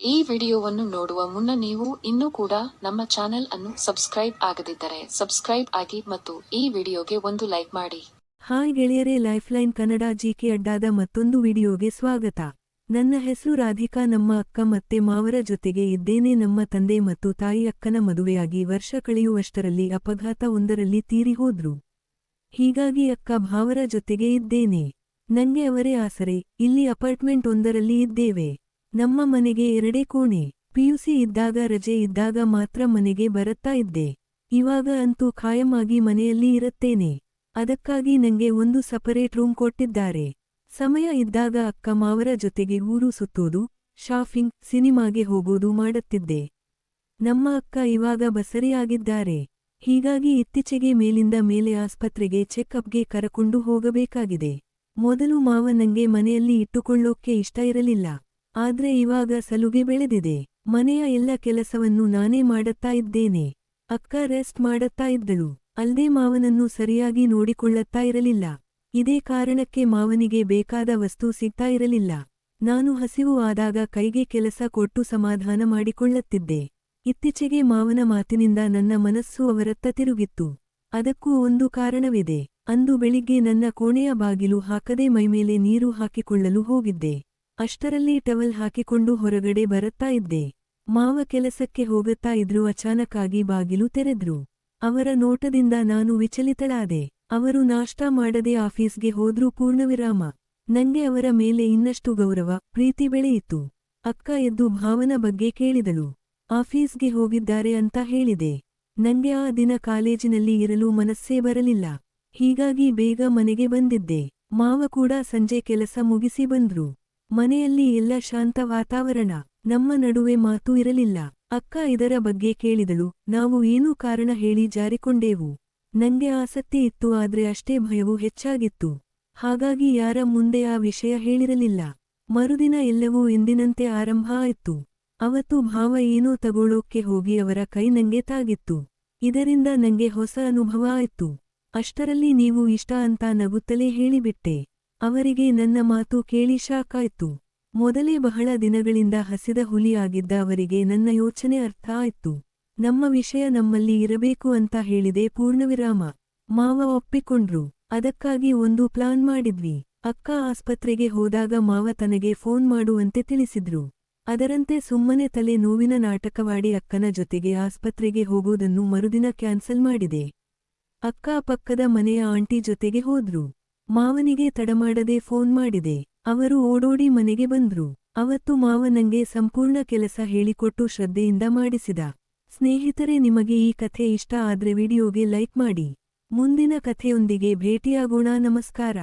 ಈ ವಿಡಿಯೋವನ್ನು ನೋಡುವ ಮುನ್ನ ನೀವು ಇನ್ನೂ ಕೂಡ ನಮ್ಮ ಚಾನೆಲ್ ಅನ್ನು ಸಬ್ಸ್ಕ್ರೈಬ್ ಆಗದಿದ್ದರೆ ಸಬ್ಸ್ಕ್ರೈಬ್ ಆಗಿ ಮತ್ತು ಈ ವಿಡಿಯೋಗೆ ಒಂದು ಲೈಕ್ ಮಾಡಿ. ಹಾಯ್ ಗೆಳೆಯರೇ ಲೈಫ್ಲೈನ್ ಕನ್ನಡ ಜಿಕೆ ಅಡ್ಡಾದ ಮತ್ತೊಂದು ವಿಡಿಯೋಗೆ ಸ್ವಾಗತ. ನನ್ನ ಹೆಸರು ರಾಧಿಕಾ, ನಮ್ಮ ಅಕ್ಕ ಮತ್ತೆ ಮಾವರ ಜೊತೆಗೆ ಇದ್ದೇನೆ. ನಮ್ಮ ತಂದೆ ಮತ್ತು ತಾಯಿ ಅಕ್ಕನ ಮದುವೆಯಾಗಿ ವರ್ಷ ಕಳೆಯುವಷ್ಟರಲ್ಲಿ ಅಪಘಾತ ಒಂದರಲ್ಲಿ ತೀರಿ ಹೋದ್ರು. ಹೀಗಾಗಿ ಅಕ್ಕ ಭಾವರ ಜೊತೆಗೆ ಇದ್ದೇನೆ. ನಂಗೆ ಅವರೇ ಆಸರೆ. ಇಲ್ಲಿ ಅಪಾರ್ಟ್ಮೆಂಟ್ ಒಂದರಲ್ಲಿ ಇದ್ದೇವೆ. ನಮ್ಮ ಮನೆಗೆ ಎರಡೇ ಕೋಣೆ, ಪಿಯುಸಿ ಇದ್ದಾಗ, ರಜೆ ಇದ್ದಾಗ ಮಾತ್ರ ಮನೆಗೆ ಬರುತ್ತಾ ಇದ್ದೆ. ಇವಾಗ ಅಂತೂ ಖಾಯಮಾಗಿ ಮನೆಯಲ್ಲಿ ಇರುತ್ತೇನೆ. ಅದಕ್ಕಾಗಿ ನಂಗೆ ಒಂದು ಸಪರೇಟ್ ರೂಮ್ ಕೊಟ್ಟಿದ್ದಾರೆ. ಸಮಯ ಇದ್ದಾಗ ಅಕ್ಕ ಮಾವರ ಜೊತೆಗೆ ಊರು ಸುತ್ತೋದು, ಶಾಪಿಂಗ್, ಸಿನಿಮಾಗೆ ಹೋಗೋದು ಮಾಡುತ್ತಿದ್ದೆ. ನಮ್ಮ ಅಕ್ಕ ಇವಾಗ ಬಸರಿಯಾಗಿದ್ದಾರೆ. ಹೀಗಾಗಿ ಇತ್ತೀಚೆಗೆ ಮೇಲಿಂದ ಮೇಲೆ ಆಸ್ಪತ್ರೆಗೆ ಚೆಕ್ಅಪ್ಗೆ ಕರಕೊಂಡು ಹೋಗಬೇಕಾಗಿದೆ. ಮೊದಲು ಮಾವ ನಂಗೆ ಮನೆಯಲ್ಲಿ ಇಟ್ಟುಕೊಳ್ಳೋಕೆ ಇಷ್ಟ ಇರಲಿಲ್ಲ. ಆದ್ರೆ ಇವಾಗ ಸಲುಗೆ ಬೆಳೆದಿದೆ. ಮನೆಯ ಎಲ್ಲ ಕೆಲಸವನ್ನು ನಾನೇ ಮಾಡುತ್ತಾ ಇದ್ದೇನೆ. ಅಕ್ಕ ರೆಸ್ಟ್ ಮಾಡುತ್ತಾ ಇದ್ದಳು. ಅಲ್ದೇ ಮಾವನನ್ನು ಸರಿಯಾಗಿ ನೋಡಿಕೊಳ್ಳುತ್ತಾ ಇರಲಿಲ್ಲ. ಇದೇ ಕಾರಣಕ್ಕೆ ಮಾವನಿಗೆ ಬೇಕಾದ ವಸ್ತು ಸಿಗ್ತಾ ಇರಲಿಲ್ಲ. ನಾನು ಹಸಿವು ಆದಾಗ ಕೈಗೆ ಕೆಲಸ ಕೊಟ್ಟು ಸಮಾಧಾನ ಮಾಡಿಕೊಳ್ಳುತ್ತಿದ್ದೆ. ಇತ್ತೀಚೆಗೆ ಮಾವನ ಮಾತಿನಿಂದ ನನ್ನ ಮನಸ್ಸು ಅವರತ್ತ ತಿರುಗಿತ್ತು. ಅದಕ್ಕೂ ಒಂದು ಕಾರಣವಿದೆ. ಅಂದು ಬೆಳಿಗ್ಗೆ ನನ್ನ ಕೋಣೆಯ ಬಾಗಿಲು ಹಾಕದೆ ಮೈಮೇಲೆ ನೀರು ಹಾಕಿಕೊಳ್ಳಲು ಹೋಗಿದ್ದೆ. ಅಷ್ಟರಲ್ಲಿ ಟವಲ್ ಹಾಕಿಕೊಂಡು ಹೊರಗಡೆ ಬರುತ್ತಾ ಇದ್ದೆ. ಮಾವ ಕೆಲಸಕ್ಕೆ ಹೋಗುತ್ತಾ ಇದ್ರು ಅಚಾನಕ್ಕಾಗಿ ಬಾಗಿಲು ತೆರೆದ್ರು. ಅವರ ನೋಟದಿಂದ ನಾನು ವಿಚಲಿತಳಾದೆ. ಅವರು ನಾಷ್ಟಾ ಮಾಡದೆ ಆಫೀಸ್ಗೆ ಹೋದ್ರೂ ಪೂರ್ಣವಿರಾಮ ನಂಗೆ ಅವರ ಮೇಲೆ ಇನ್ನಷ್ಟು ಗೌರವ, ಪ್ರೀತಿ ಬೆಳೆಯಿತು. ಅಕ್ಕ ಎದ್ದು ಭಾವನ ಬಗ್ಗೆ ಕೇಳಿದಳು. ಆಫೀಸ್ಗೆ ಹೋಗಿದ್ದಾರೆ ಅಂತ ಹೇಳಿದೆ. ನಂಗೆ ಆ ದಿನ ಕಾಲೇಜಿನಲ್ಲಿ ಇರಲು ಮನಸ್ಸೇ ಬರಲಿಲ್ಲ. ಹೀಗಾಗಿ ಬೇಗ ಮನೆಗೆ ಬಂದಿದ್ದೆ. ಮಾವ ಕೂಡ ಸಂಜೆ ಕೆಲಸ ಮುಗಿಸಿ ಬಂದ್ರು. ಮನೆಯಲ್ಲಿ ಎಲ್ಲ ಶಾಂತ ವಾತಾವರಣ, ನಮ್ಮ ನಡುವೆ ಮಾತು ಇರಲಿಲ್ಲ. ಅಕ್ಕ ಇದರ ಬಗ್ಗೆ ಕೇಳಿದಳು. ನಾವು ಏನೂ ಕಾರಣ ಹೇಳಿ ಜಾರಿಕೊಂಡೆವು? ನಂಗೆ ಆಸಕ್ತಿ ಇತ್ತು, ಆದ್ರೆ ಅಷ್ಟೇ ಭಯವು ಹೆಚ್ಚಾಗಿತ್ತು. ಹಾಗಾಗಿ ಯಾರ ಮುಂದೆ ಆ ವಿಷಯ ಹೇಳಿರಲಿಲ್ಲ. ಮರುದಿನ ಎಲ್ಲವೂ ಎಂದಿನಂತೆ ಆರಂಭ ಆಯ್ತು. ಅವತ್ತು ಭಾವ ಏನೂ ತಗೊಳ್ಳೋಕ್ಕೆ ಹೋಗಿ ಅವರ ಕೈ ನಂಗೆ ತಾಗಿತ್ತು. ಇದರಿಂದ ನಂಗೆ ಹೊಸ ಅನುಭವ ಆಯ್ತು. ಅಷ್ಟರಲ್ಲಿ ನೀವು ಇಷ್ಟ ಅಂತ ನಗುತ್ತಲೇ ಹೇಳಿಬಿಟ್ಟೆ. ಅವರಿಗೆ ನನ್ನ ಮಾತು ಕೇಳಿ ಶಾಕಾಯ್ತು. ಮೊದಲೇ ಬಹಳ ದಿನಗಳಿಂದ ಹಸಿದ ಹುಲಿಯಾಗಿದ್ದ ಅವರಿಗೆ ನನ್ನ ಯೋಚನೆ ಅರ್ಥ ಆಯ್ತು. ನಮ್ಮ ವಿಷಯ ನಮ್ಮಲ್ಲಿ ಇರಬೇಕು ಅಂತ ಹೇಳಿದೆ ಪೂರ್ಣವಿರಾಮ. ಮಾವ ಒಪ್ಪಿಕೊಂಡ್ರು. ಅದಕ್ಕಾಗಿ ಒಂದು ಪ್ಲಾನ್ ಮಾಡಿದ್ವಿ. ಅಕ್ಕ ಆಸ್ಪತ್ರೆಗೆ ಹೋದಾಗ ಮಾವ ತನಗೆ ಫೋನ್ ಮಾಡುವಂತೆ ತಿಳಿಸಿದ್ರು. ಅದರಂತೆ ಸುಮ್ಮನೆ ತಲೆ ನೋವಿನ ನಾಟಕವಾಡಿ ಅಕ್ಕನ ಜೊತೆಗೆ ಆಸ್ಪತ್ರೆಗೆ ಹೋಗುವುದನ್ನು ಮರುದಿನ ಕ್ಯಾನ್ಸಲ್ ಮಾಡಿದೆ. ಅಕ್ಕ ಪಕ್ಕದ ಮನೆಯ ಆಂಟಿ ಜೊತೆಗೆ ಹೋದ್ರು. ಮಾವನಿಗೆ ತಡಮಾಡದೆ ಫೋನ್ ಮಾಡಿದೆ. ಅವರು ಓಡೋಡಿ ಮನೆಗೆ ಬಂದ್ರು. ಅವತ್ತು ಮಾವನಂಗೆ ಸಂಪೂರ್ಣ ಕೆಲಸ ಹೇಳಿಕೊಟ್ಟು ಶ್ರದ್ಧೆಯಿಂದ ಮಾಡಿಸಿದ. ಸ್ನೇಹಿತರೆ, ನಿಮಗೆ ಈ ಕಥೆ ಇಷ್ಟ ಆದ್ರೆ ವಿಡಿಯೋಗೆ ಲೈಕ್ ಮಾಡಿ. ಮುಂದಿನ ಕಥೆಯೊಂದಿಗೆ ಭೇಟಿಯಾಗೋಣ. ನಮಸ್ಕಾರ.